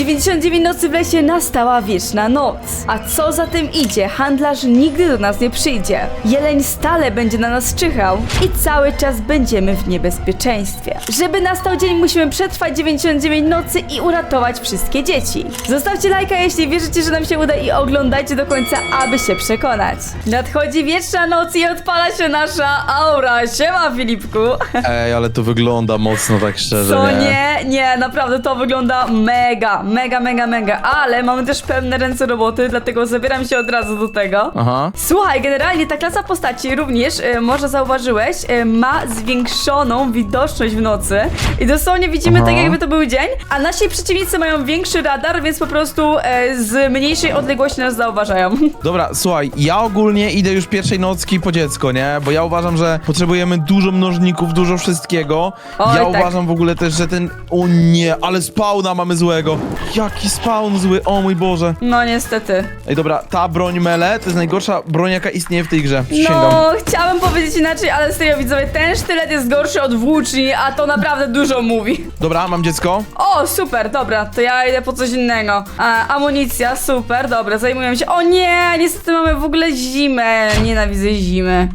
99 nocy w lesie nastała wieczna noc. A co za tym idzie, handlarz nigdy do nas nie przyjdzie. Jeleń stale będzie na nas czyhał i cały czas będziemy w niebezpieczeństwie. Żeby nastał dzień, musimy przetrwać 99 nocy i uratować wszystkie dzieci. Zostawcie lajka, jeśli wierzycie, że nam się uda i oglądajcie do końca, aby się przekonać. Nadchodzi wieczna noc i odpala się nasza aura. Siema, Filipku. Ej, ale to wygląda mocno tak szczerze, Co nie? nie, nie, naprawdę to wygląda mega, mega, mega, mega, ale mamy też pełne ręce roboty, dlatego zabieram się od razu do tego. Aha. Słuchaj, generalnie ta klasa postaci również, e, może zauważyłeś, e, ma zwiększoną widoczność w nocy i dosłownie widzimy Aha. tak jakby to był dzień, a nasi przeciwnicy mają większy radar, więc po prostu e, z mniejszej odległości nas zauważają. Dobra, słuchaj, ja ogólnie idę już pierwszej nocki po dziecko, nie? Bo ja uważam, że potrzebujemy dużo mnożników, dużo wszystkiego. Oj, ja tak. uważam w ogóle też, że ten... O nie, ale spawna mamy złego. Jaki spawn zły, o mój Boże. No niestety. Ej, dobra, ta broń mele to jest najgorsza broń, jaka istnieje w tej grze. Przysięgam. No, chciałem powiedzieć inaczej, ale serio widzowie, ten sztylet jest gorszy od włóczni, a to naprawdę dużo mówi. Dobra, mam dziecko. O, super, dobra, to ja idę po coś innego. A, amunicja, super, dobra, zajmuję się. O nie, niestety mamy w ogóle zimę. Nienawidzę zimy.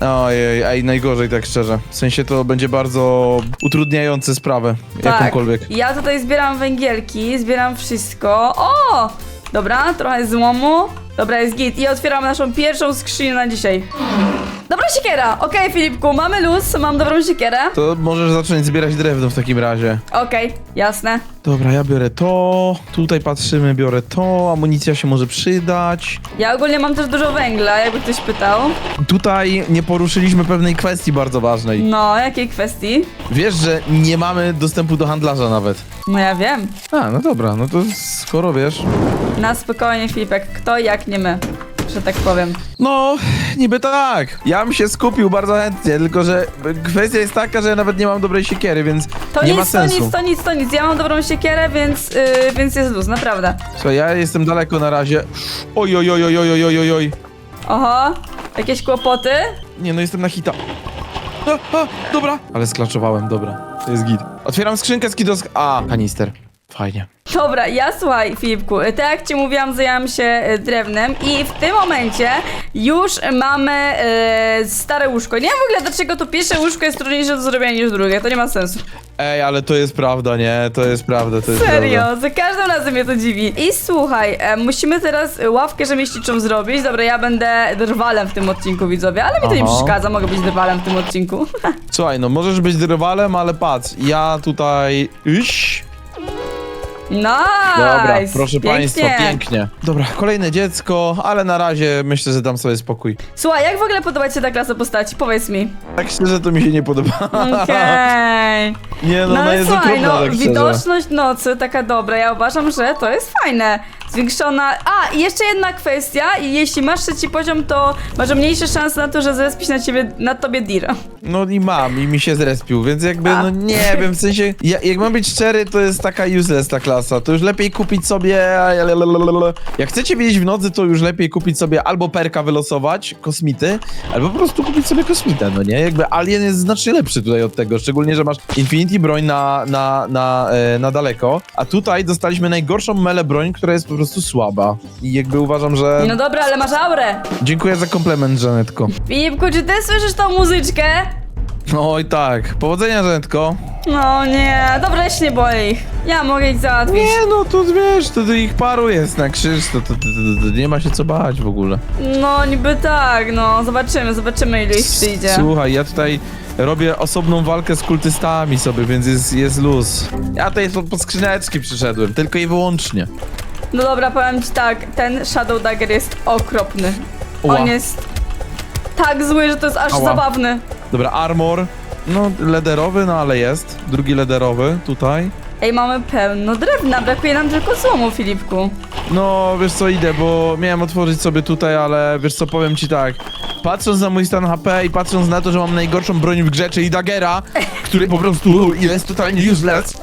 Ojej, ej, najgorzej tak szczerze. W sensie to będzie bardzo utrudniające sprawę, jakąkolwiek. Tak. Ja tutaj zbieram węgielki, zbieram wszystko. O! Dobra, trochę złomu. Dobra, jest git. I otwieramy naszą pierwszą skrzynię na dzisiaj. Dobra siekiera. Okej, Filipku, mamy luz, mam dobrą siekierę. To możesz zacząć zbierać drewno w takim razie. Okej, jasne. Dobra, ja biorę to, tutaj patrzymy, biorę to, amunicja się może przydać. Ja ogólnie mam też dużo węgla, jakby ktoś pytał. Tutaj nie poruszyliśmy pewnej kwestii bardzo ważnej. No, jakiej kwestii? Wiesz, że nie mamy dostępu do handlarza nawet. No ja wiem. A, no dobra, no to skoro wiesz. Na spokojnie, Filipek. Kto jak nie my, że tak powiem. No, niby tak. Ja bym się skupił bardzo chętnie, tylko że kwestia jest taka, że ja nawet nie mam dobrej siekiery, więc To nie nic, ma to sensu. nic, to nic, to nic. Ja mam dobrą siekierę, więc, yy, więc jest luz, naprawdę. Słuchaj, ja jestem daleko na razie. Oj, oj, oj, oj, oj, oj, oj, oj. Oho, jakieś kłopoty? Nie, no jestem na hita. A, a, dobra. Ale sklaczowałem, dobra. To jest git. Otwieram skrzynkę z kidosk... A, kanister. Fajnie. Dobra, ja słuchaj, Filipku, tak jak ci mówiłam, zajęłam się y, drewnem i w tym momencie już mamy y, stare łóżko. Nie wiem w ogóle dlaczego to pierwsze łóżko jest trudniejsze do zrobienia niż drugie, to nie ma sensu. Ej, ale to jest prawda, nie? To jest prawda, to jest Serio, prawda. za każdym razem mnie to dziwi. I słuchaj, e, musimy teraz ławkę rzemieślniczą zrobić. Dobra, ja będę drwalem w tym odcinku, widzowie, ale mi to nie Aha. przeszkadza, mogę być drwalem w tym odcinku. Słuchaj, no możesz być rywalem, ale patrz, ja tutaj... Iś. Nice! Dobra, proszę pięknie. państwa, pięknie. Dobra, kolejne dziecko, ale na razie myślę, że dam sobie spokój. Słuchaj, jak w ogóle podoba ci się ta klasa postaci? Powiedz mi. Tak szczerze to mi się nie podoba. Okej. Nie no, No no ale jest słuchaj, okropna, no tak szczerze. widoczność nocy taka dobra, ja uważam, że to jest fajne. Zwiększona... A, i jeszcze jedna kwestia, jeśli masz trzeci poziom, to masz mniejsze szanse na to, że zrespić na ciebie, na tobie Dira. No i mam, i mi się zrespił, więc jakby, A. no nie wiem, w sensie, ja, jak mam być szczery, to jest taka useless ta klasa, to już lepiej kupić sobie, jak chcecie wiedzieć w nocy, to już lepiej kupić sobie albo perka wylosować, kosmity, albo po prostu kupić sobie kosmitę, no nie, jakby Alien jest znacznie lepszy tutaj od tego, szczególnie, że masz Infinity broń na, na, na, e, na daleko, a tutaj dostaliśmy najgorszą mele broń, która jest po prostu słaba i jakby uważam, że... No dobra, ale masz aurę. Dziękuję za komplement, Żanetko. Filipku, czy ty słyszysz tą muzyczkę? Oj tak, powodzenia, Żanetko. No nie, dobra, ja się nie ich. Ja mogę ich załatwić. Nie, no to wiesz, to, to ich paru jest na krzyż, to, to, to, to, to nie ma się co bać w ogóle. No niby tak, no zobaczymy, zobaczymy ilu ich przyjdzie. Słuchaj, ja tutaj robię osobną walkę z kultystami sobie, więc jest, jest luz. Ja tutaj po, po skrzyneczki przyszedłem, tylko i wyłącznie. No dobra, powiem ci tak, ten Shadow Dagger jest okropny. Ła. On jest tak zły, że to jest aż Ała. zabawny. Dobra, armor, no lederowy, no ale jest. Drugi lederowy, tutaj. Ej, mamy pełno drewna, brakuje nam tylko złomu, Filipku. No, wiesz co, idę, bo miałem otworzyć sobie tutaj, ale wiesz co, powiem ci tak. Patrząc na mój stan HP i patrząc na to, że mam najgorszą broń w grze, czyli Daggera, który po prostu jest totalnie useless,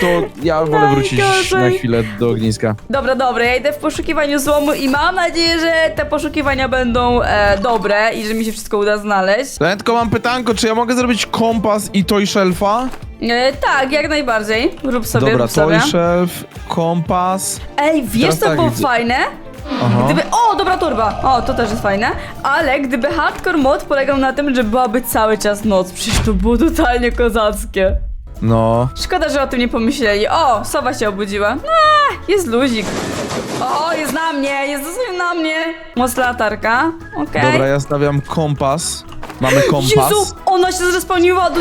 to ja wolę wrócić Najgorzej. na chwilę do ogniska. Dobra, dobra, ja idę w poszukiwaniu złomu i mam nadzieję, że te poszukiwania będą e, dobre i że mi się wszystko uda znaleźć. Tylko mam pytanko, czy ja mogę zrobić kompas i toy shelfa? E, tak, jak najbardziej. Rób sobie, Dobra, rób sobie. toy shelf, kompas. Ej, wiesz Teraz co tak było widzę. fajne? Aha. Gdyby. O, dobra torba! O, to też jest fajne. Ale gdyby hardcore mod polegał na tym, że byłaby cały czas noc, przecież to było totalnie kozackie. No. Szkoda, że o tym nie pomyśleli. O, sowa się obudziła. A, jest luzik. O, jest na mnie, jest dosłownie na mnie. Mocna latarka. Okej. Dobra, ja stawiam kompas. Mamy kompas. Jezu, ona się zrespawniła do...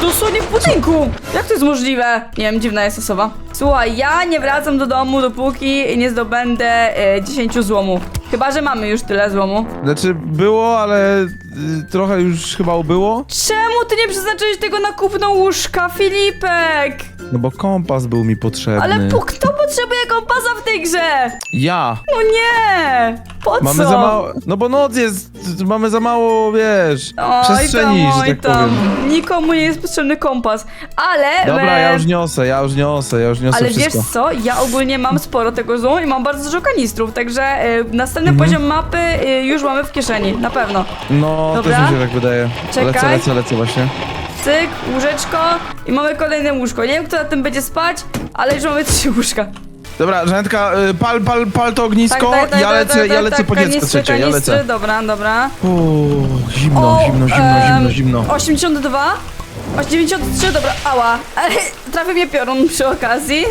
Dosłownie w budynku! Jak to jest możliwe? Nie wiem, dziwna jest osoba. Słuchaj, ja nie wracam do domu, dopóki nie zdobędę e, 10 złomów. Chyba, że mamy już tyle złomu. Znaczy było, ale y, trochę już chyba ubyło. Czemu ty nie przeznaczyłeś tego na kupno łóżka, Filipek? No bo kompas był mi potrzebny. Ale po, kto potrzebuje kompasa w tej grze? Ja. No nie! Po co? Mamy za mało. No bo noc jest. mamy za mało, wiesz. Oj przestrzeni, tam, że tak tam. powiem. Nikomu nie jest potrzebny kompas. Ale... Dobra, ja już niosę, ja już niosę, ja już niosę Ale wszystko. wiesz co, ja ogólnie mam sporo tego złomu i mam bardzo dużo kanistrów, także e, następny Mhm. poziom mapy e, już mamy w kieszeni, na pewno. No, Dobra. też mi się tak wydaje. Czekaj. Lecę, lecę, lecę właśnie. Cyk, łóżeczko i mamy kolejne łóżko. Nie wiem, kto na tym będzie spać, ale już mamy trzy łóżka. Dobra, Rzędka, y, pal, pal, pal to ognisko, ja lecę, ja lecę po dziecko kanistry, trzecie, ja kanistry, lecę. dobra, dobra. Uuu, zimno, O, zimno, zimno, em, zimno, zimno. 82? O, 93, dobra, ała. Ale trafił mnie piorun przy okazji,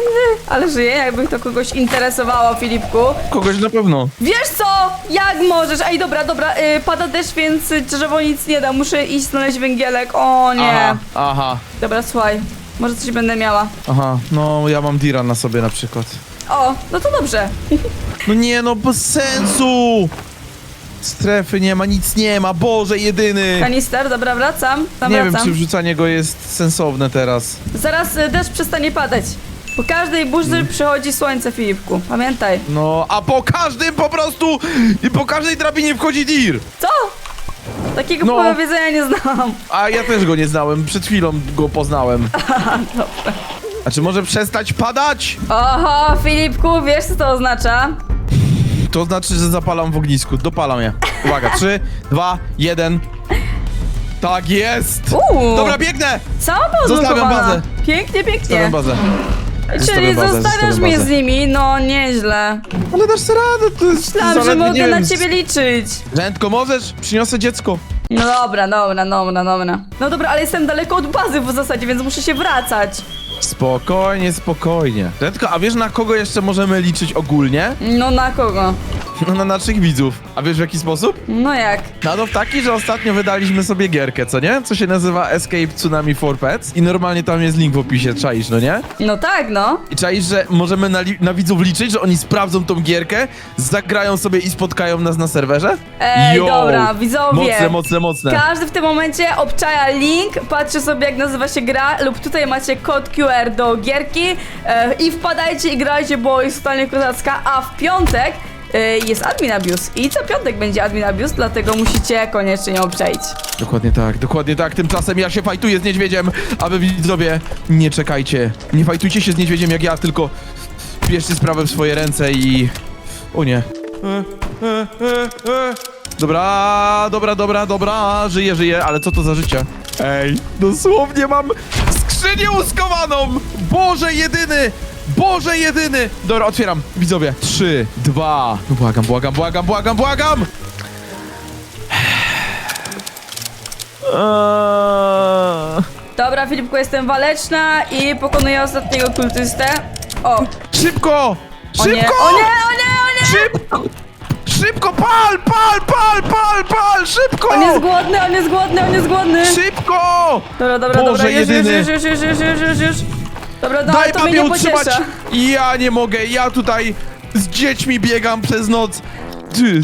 ale żyję, jakby to kogoś interesowało, Filipku. Kogoś na pewno. Wiesz co? Jak możesz? Ej, dobra, dobra, y, pada deszcz, więc drzewo nic nie da. Muszę iść znaleźć węgielek. O nie. Aha, aha, Dobra, słuchaj. Może coś będę miała. aha. No, ja mam Dira na sobie na przykład. O, no to dobrze. No nie, no bez sensu! Strefy nie ma, nic nie ma, Boże, jedyny! Kanister, dobra, wracam. Tam Nie wiem, wracam. czy wrzucanie go jest sensowne teraz. Zaraz y, deszcz przestanie padać. Po każdej burzy Mm. przychodzi słońce, Filipku. Pamiętaj. No, a po każdym po prostu i po każdej drabinie wchodzi Dir! Co? Takiego No. powiedzenia nie znam. A ja też go nie znałem, przed chwilą go poznałem. A czy może przestać padać? Oho, Filipku, wiesz co to oznacza? To znaczy, że zapalam w ognisku. Dopalam je. Uwaga, 3, 2, 1. Tak jest! Uuu. Dobra, biegnę! Była Zostawiam bazę. Pięknie, pięknie. Stawiam bazę. Czyli Zostawiam bazę, zostawiasz zostawiam mnie bazę. z nimi? No, nieźle. Ale dasz sobie radę, to jest Myślałam, że zaledwie, mogę nie na wiem, ciebie liczyć. Rzędko, możesz? Przyniosę dziecko. No dobra, dobra, dobra, dobra. No dobra, ale jestem daleko od bazy w zasadzie, więc muszę się wracać. Spokojnie, spokojnie. Rzędko, a wiesz na kogo jeszcze możemy liczyć ogólnie? No na kogo? No na naszych widzów. A wiesz w jaki sposób? No jak? No to w taki, że ostatnio wydaliśmy sobie gierkę, co nie? Co się nazywa Escape Tsunami for Pets i normalnie tam jest link w opisie, czaisz, no nie? No tak, no. I czaisz, że możemy na, na widzów liczyć, że oni sprawdzą tą gierkę, zagrają sobie i spotkają nas na serwerze? Ej, Yo! dobra, widzowie. Mocne, mocne, mocne. Każdy w tym momencie obczaja link, patrzy sobie jak nazywa się gra lub tutaj macie kod QR do gierki e, i wpadajcie i grajcie, bo jest totalnie kozacka, a w piątek jest admin abuse i co piątek będzie admin abuse, dlatego musicie koniecznie ją obczaić. Dokładnie tak, dokładnie tak. Tymczasem ja się fajtuję z niedźwiedziem, a wy widzowie nie czekajcie. Nie fajtujcie się z niedźwiedziem jak ja, tylko bierzcie sprawę w swoje ręce i... O nie. E, e, e, e. Dobra, dobra, dobra, dobra, żyję, żyję, ale co to za życie? Ej, dosłownie mam skrzynię uskowaną! Boże jedyny! Boże jedyny! Dobra, otwieram, widzowie. Trzy, dwa... No błagam, błagam, błagam, błagam, błagam! Eee, Dobra, Filipku, jestem waleczna i pokonuję ostatniego kultystę. O, Szybko! o nie, Szybko! o nie, o nie, o nie! Szybko! Szybko! Pal, pal, pal, pal, pal! Szybko! On jest głodny, on jest głodny, on jest głodny! Szybko! Dobra, dobra, Boże, dobra, już, już, jedyny. już, już, już, już, już, już, już. Dobra, no ale Daj to mnie babie nie utrzymać! pociesza. Ja nie mogę, ja tutaj z dziećmi biegam przez noc. Ty,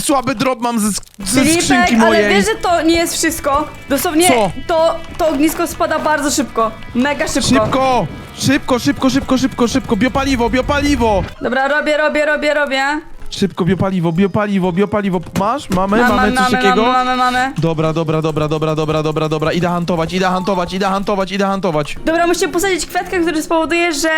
słaby drop mam ze, ze Filipek, skrzynki ale mojej. wiesz, że to nie jest wszystko. Dosłownie Co? To, to ognisko spada bardzo szybko. Mega szybko. Szybko! Szybko, szybko, szybko, szybko, szybko! Biopaliwo, biopaliwo! Dobra, robię, robię, robię, robię. Szybko, biopaliwo, biopaliwo, biopaliwo. Masz? Mamy? Mam, mamy mam, coś mamy, takiego? mamy, mamy, mamy. Dobra, dobra, dobra, dobra, dobra, dobra, dobra. Idę hantować, idę hantować, idę hantować, idę hantować. Dobra, musimy posadzić kwiatkę, który spowoduje, że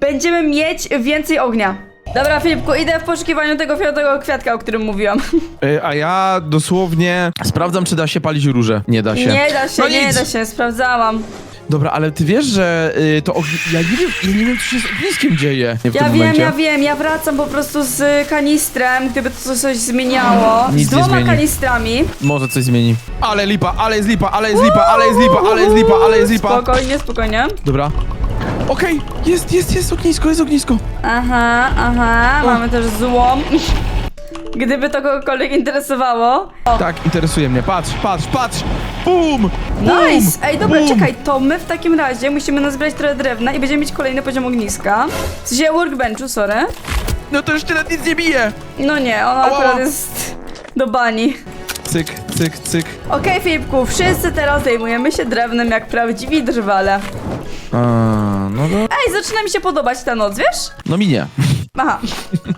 będziemy mieć więcej ognia. Dobra, Filipku, idę w poszukiwaniu tego fioletowego kwiatka, o którym mówiłam. Y, a ja dosłownie sprawdzam, czy da się palić róże. Nie da się. Nie da się, No nie nic. da się, sprawdzałam. Dobra, ale ty wiesz, że y, to ogni... Ja nie wiem, ja nie wiem, co się z ogniskiem dzieje w Ja tym wiem, momencie. ja wiem, ja wracam po prostu z kanistrem, gdyby to coś zmieniało. Nic z nie dwoma zmieni. kanistrami. Może coś zmieni. Ale lipa, ale jest lipa, ale jest lipa, ale jest lipa, ale jest lipa, ale jest lipa. Spokojnie, spokojnie. Dobra. Okej, jest, jest, jest ognisko, jest ognisko. Aha, aha, mamy też złom. Gdyby to kogokolwiek interesowało. O, Tak, interesuje mnie. Patrz, patrz, patrz! Bum! nice! Ej, dobra, Bum! czekaj, to my w takim razie musimy nazbierać trochę drewna i będziemy mieć kolejny poziom ogniska. W sensie workbenchu, sorry. No to już tyle nic nie bije. No nie, ona Ała. akurat jest do bani. Cyk, cyk, cyk. Okej, Filipku, wszyscy teraz zajmujemy się drewnem jak prawdziwi drwale. A, no to... Ej, zaczyna mi się podobać ta noc, wiesz? No mi nie. Aha.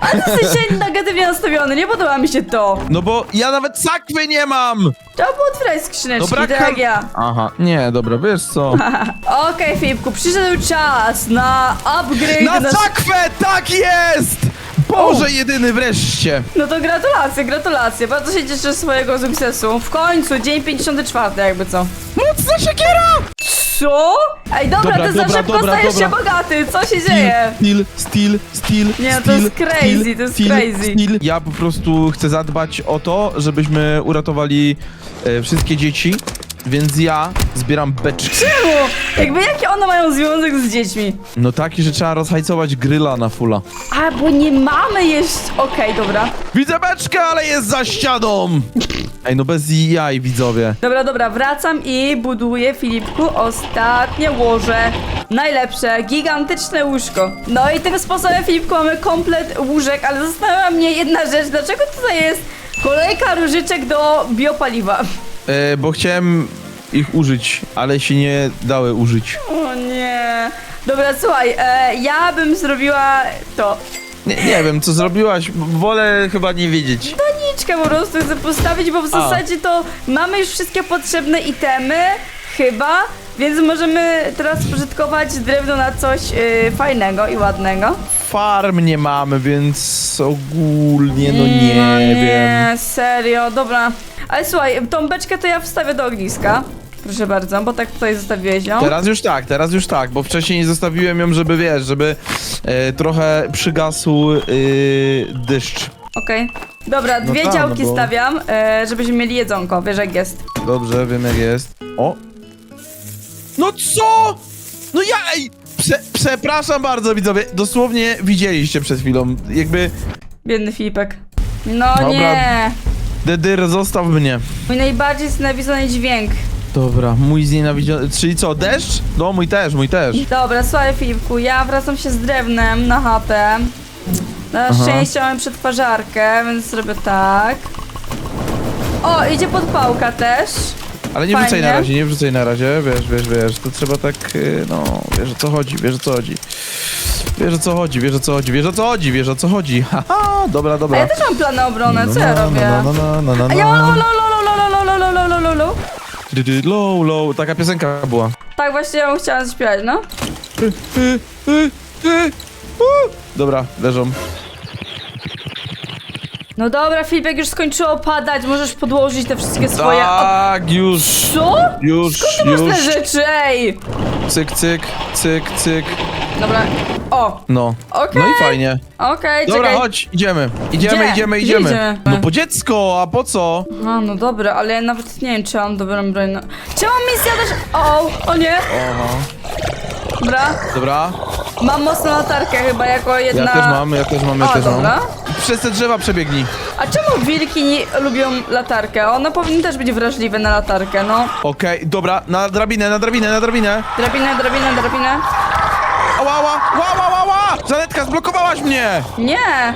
Ale ty jesteś negatywnie nastawiony, nie podoba mi się to. No bo ja nawet sakwy nie mam! Trzeba było otwierać skrzyneczki, Dobra, tak jak ja. Aha, nie, dobra, wiesz co? Okej, Filipku, przyszedł czas na upgrade Na sakwę! Tak jest! Boże jedyny wreszcie! No to gratulacje, gratulacje. Bardzo się cieszę z swojego sukcesu. W końcu, dzień 54 jakby co. Mocna siekiera! Co? Ej, dobra, Dobra, ty za dobra, szybko dobra, stajesz dobra. się bogaty, co się dzieje? Steel, steel, steel, Nie, to steel, jest crazy, steel, to jest steel, crazy. Steel. Ja po prostu chcę zadbać o to, żebyśmy uratowali e, wszystkie dzieci, więc ja zbieram beczki. Czemu? Jakby jakie one mają związek z dziećmi? No taki, że trzeba rozhajcować gryla na fula. A, bo nie mamy jeszcze... Okej, dobra. Widzę beczkę, ale jest za ścianą! Ej, no bez jaj, widzowie. Dobra, dobra, wracam i buduję, Filipku, ostatnie łoże. Najlepsze, gigantyczne łóżko. No i tym sposobem, Filipku, mamy komplet łóżek, ale zastanawia mnie jedna rzecz, dlaczego tutaj jest kolejka różyczek do biopaliwa? E, bo chciałem ich użyć, ale się nie dały użyć. O nie. Dobra, słuchaj, e, ja bym zrobiła to. Nie, nie wiem, co zrobiłaś, b- wolę chyba nie wiedzieć. Doniczkę po prostu chcę postawić, bo w zasadzie to mamy już wszystkie potrzebne itemy, chyba, więc możemy teraz spożytkować drewno na coś y, fajnego i ładnego. Farm nie mamy, więc ogólnie no nie, no wiem. nie, serio, dobra. Ale słuchaj, tą beczkę to ja wstawię do ogniska. Proszę bardzo, bo tak tutaj zostawiłeś ją. Teraz już tak, teraz już tak, bo wcześniej nie zostawiłem ją, żeby wiesz, żeby e, trochę przygasł e, deszcz. Okej. Dobra, No dwie tak, działki no bo- stawiam, e, żebyśmy mieli jedzonko, wiesz jak jest. Dobrze, wiem jak jest. O! No co? No ja, ej! Prze, przepraszam bardzo widzowie, dosłownie widzieliście przed chwilą, jakby Biedny Filipek. No Dobra. nie. Dedyr zostaw mnie. Mój najbardziej znienawidzony dźwięk. Dobra, mój znienawidziony, czyli co, deszcz? No mój też, mój też. Dobra, słuchaj Filipku, ja wracam się z drewnem na chatę. Na Aha. szczęście mamy przetwarzarkę, więc zrobię tak. O, idzie podpałka też. Ale nie Fajnie. wrzucaj na razie, nie wrzucaj na razie, wiesz, wiesz, wiesz, to trzeba tak, y, no, wiesz o co chodzi, wiesz o co chodzi. Wiesz o co chodzi, wiesz o co chodzi, wiesz o co chodzi, wiesz o co chodzi. Haha, dobra, A dobra. ja też mam plan na obronę, co ja No, no, robię? No, no, no, no, A ja no, lo, no. lo, lo, lo, lo, lo, lo, lo, lo, lo, lo. Dy, Low, low, taka piosenka była. Tak właśnie ją chciałam śpiewać, no. Y, y, y, y, u. Dobra, leżą. No dobra, Filipek, już skończyło padać, możesz podłożyć te wszystkie swoje... O, Tak, już, co? już, Ty masz już. te rzeczy, ej! Cyk, cyk, cyk, cyk. Dobra, o, No. Okej. No i fajnie. okej, Dobra, czekaj. chodź, idziemy. Idziemy, Gdzie? idziemy, Gdzie idziemy. idziemy? No po dziecko, a po co? A, no dobra, ale ja nawet nie wiem, czy mam dobrą broń. No. Czemu misja też... O, o nie! Oho. Dobra, Dobra. mam mocną latarkę chyba jako jedna... Ja też mam, ja też mam, ja O, też dobra. Przez te drzewa przebiegnij. A czemu wilki nie lubią latarkę? One powinny też być wrażliwe na latarkę, no. Okej, dobra, na drabinę, na drabinę, na drabinę. Drabinę, drabinę, drabinę. Ała, ała, ała, ała, ała! Żanetka, zblokowałaś mnie! Nie!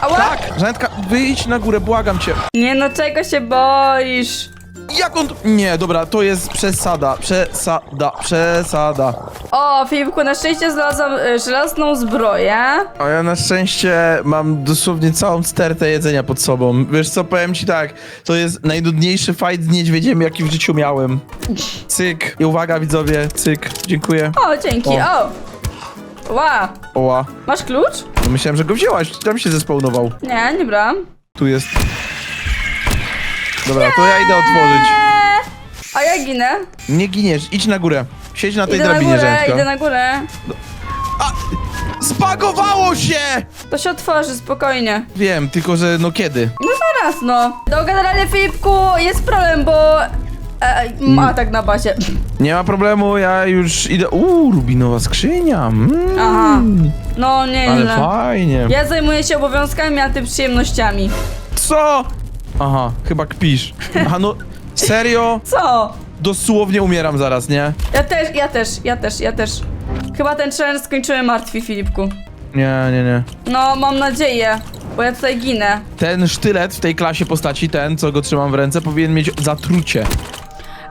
Ała! Tak, Żanetka, wyjdź na górę, błagam cię. Nie no, czego się boisz? Jak on... Nie, dobra, to jest przesada, przesada, przesada. O, Filipku, na szczęście znalazłam y, żelazną zbroję. A ja na szczęście mam dosłownie całą stertę jedzenia pod sobą. Wiesz co, powiem ci tak, to jest najnudniejszy fight z niedźwiedziem, jaki w życiu miałem. Cyk. I uwaga widzowie, cyk. Dziękuję. O, dzięki, O. Ła! Oła. Masz klucz? No myślałem, że go wzięłaś, tam się zespawnował. Nie, nie brałam. Tu jest. Dobra, to ja idę otworzyć. A ja ginę. Nie giniesz, idź na górę. Siedź na tej Idę na drabinie, górę, Rzędko. idę na górę. Zbagowało się! To się otworzy, spokojnie. Wiem, tylko że no kiedy? No zaraz, no. No generalnie Filipku, jest problem, bo... E, ma tak na bazie. Nie ma problemu, ja już idę. Uuu, rubinowa skrzynia. Mm, Aha. No, Ale nieźle. fajnie. Ja zajmuję się obowiązkami, a ty przyjemnościami. Co? Aha, chyba kpisz. Aha, no serio? Co? Dosłownie umieram zaraz, nie? Ja też, ja też, ja też, ja też. Chyba ten challenge skończymy martwi, Filipku. Nie, nie, nie. No, mam nadzieję, bo ja tutaj ginę. Ten sztylet w tej klasie postaci, ten, co go trzymam w ręce, powinien mieć zatrucie.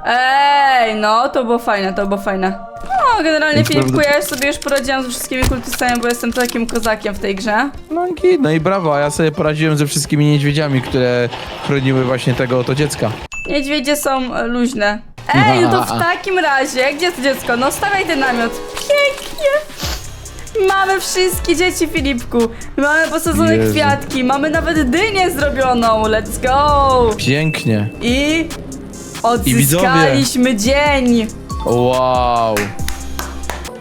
Ej, no, to było fajne, to było fajne. No, generalnie Więc Filipku, ja sobie już poradziłam ze wszystkimi kultystami, bo jestem takim kozakiem w tej grze. No i git, no i brawo, a ja sobie poradziłem ze wszystkimi niedźwiedziami, które chroniły właśnie tego oto dziecka. Niedźwiedzie są e, luźne. Ej, no to w takim razie, gdzie jest dziecko? No, stawiaj ten namiot. Pięknie. Mamy wszystkie dzieci, Filipku. Mamy posadzone Jezu. kwiatki, mamy nawet dynię zrobioną. Let's go. Pięknie. I odzyskaliśmy dzień. Wow.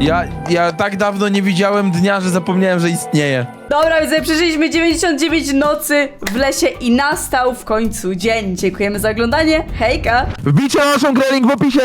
Ja, ja tak dawno nie widziałem dnia, że zapomniałem, że istnieje. Dobra, więc przeżyliśmy 99 nocy w lesie i nastał w końcu dzień. Dziękujemy za oglądanie. Hejka! Wbijcie na naszą grę, link w opisie.